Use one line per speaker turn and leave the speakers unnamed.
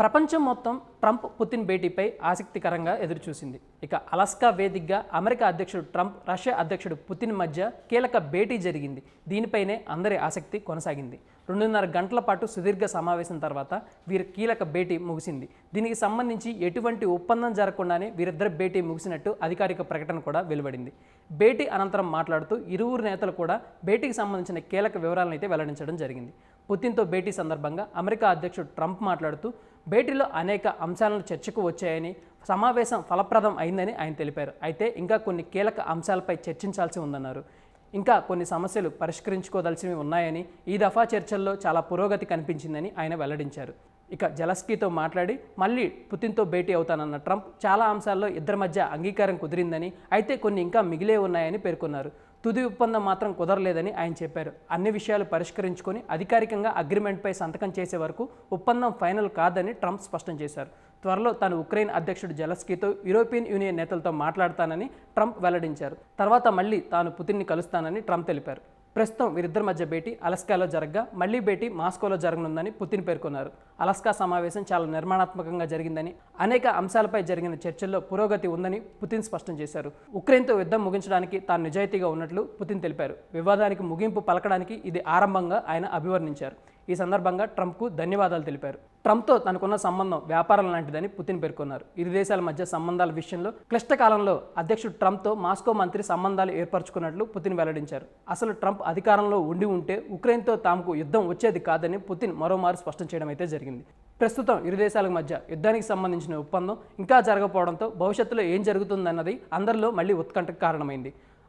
ప్రపంచం మొత్తం Trump Putin భేటీపై ఆసక్తికరంగా ఎదురుచూసింది. ఇక అలాస్కా వేదికగా అమెరికా అధ్యక్షుడు ట్రంప్ రష్యా అధ్యక్షుడు పుతిన్ మధ్య కీలక భేటీ జరిగింది. దీనిపైనే అందరి ఆసక్తి కొనసాగింది. రెండున్నర గంటల పాటు సుదీర్ఘ సమావేశం తర్వాత వీరి కీలక భేటీ ముగిసింది. దీనికి సంబంధించి ఎటువంటి ఒప్పందం జరగకుండానే వీరిద్దరి భేటీ ముగిసినట్టు అధికారిక ప్రకటన కూడా వెలువడింది. భేటీ అనంతరం మాట్లాడుతూ ఇరువురు నేతలు కూడా భేటీకి సంబంధించిన కీలక వివరాలను అయితే వెల్లడించడం జరిగింది. పుతిన్తో భేటీ సందర్భంగా అమెరికా అధ్యక్షుడు ట్రంప్ మాట్లాడుతూ భేటీలో అనేక అంశాలను చర్చకు వచ్చాయని సమావేశం ఫలప్రదం అయిందని ఆయన తెలిపారు. అయితే ఇంకా కొన్ని కీలక అంశాలపై చర్చించాల్సి ఉందన్నారు. ఇంకా కొన్ని సమస్యలు పరిష్కరించుకోదలసినవి ఉన్నాయని ఈ దఫా చర్చల్లో చాలా పురోగతి కనిపించిందని ఆయన వెల్లడించారు. ఇక జలస్కీతో మాట్లాడి మళ్ళీ పుతిన్తో భేటీ అవుతానన్న ట్రంప్ చాలా అంశాల్లో ఇద్దరి మధ్య అంగీకారం కుదిరిందని అయితే కొన్ని ఇంకా మిగిలే ఉన్నాయని పేర్కొన్నారు. తుది ఒప్పందం మాత్రం కుదరలేదని ఆయన చెప్పారు. అన్ని విషయాలు పరిష్కరించుకొని అధికారికంగా అగ్రిమెంట్పై సంతకం చేసే వరకు ఒప్పందం ఫైనల్ కాదని ట్రంప్ స్పష్టం చేశారు. త్వరలో తాను ఉక్రెయిన్ అధ్యక్షుడు జలస్కీతో యూరోపియన్ యూనియన్ నేతలతో మాట్లాడతానని ట్రంప్ వెల్లడించారు. తర్వాత మళ్ళీ తాను పుతిన్ని కలుస్తానని ట్రంప్ తెలిపారు. ప్రస్తుతం వీరిద్దరి మధ్య భేటీ అలస్కాలో జరగగా మళ్ళీ భేటీ మాస్కోలో జరగనుందని పుతిన్ పేర్కొన్నారు. అలస్కా సమావేశం చాలా నిర్మాణాత్మకంగా జరిగిందని అనేక అంశాలపై జరిగిన చర్చల్లో పురోగతి ఉందని పుతిన్ స్పష్టం చేశారు. ఉక్రెయిన్తో యుద్ధం ముగించడానికి తాను నిజాయితీగా ఉన్నట్లు పుతిన్ తెలిపారు. వివాదానికి ముగింపు పలకడానికి ఇది ఆరంభంగా ఆయన అభివర్ణించారు. ఈ సందర్భంగా ట్రంప్కు ధన్యవాదాలు తెలిపారు. ట్రంప్తో తనకున్న సంబంధం వ్యాపారం లాంటిదని పుతిన్ పేర్కొన్నారు. ఇరు దేశాల మధ్య సంబంధాల విషయంలో క్లిష్ట కాలంలో అధ్యక్షుడు ట్రంప్తో మాస్కో మంత్రి సంబంధాలు ఏర్పరచుకున్నట్లు పుతిన్ వెల్లడించారు. అసలు ట్రంప్ అధికారంలో ఉండి ఉంటే ఉక్రెయిన్తో తాముకు యుద్ధం వచ్చేది కాదని పుతిన్ మరోమారు స్పష్టం చేయడం అయితే జరిగింది. ప్రస్తుతం ఇరు దేశాల మధ్య యుద్ధానికి సంబంధించిన ఒప్పందం ఇంకా జరగకపోవడంతో భవిష్యత్తులో ఏం జరుగుతుందన్నది అందరిలో మళ్ళీ ఉత్కంఠకు కారణమైంది.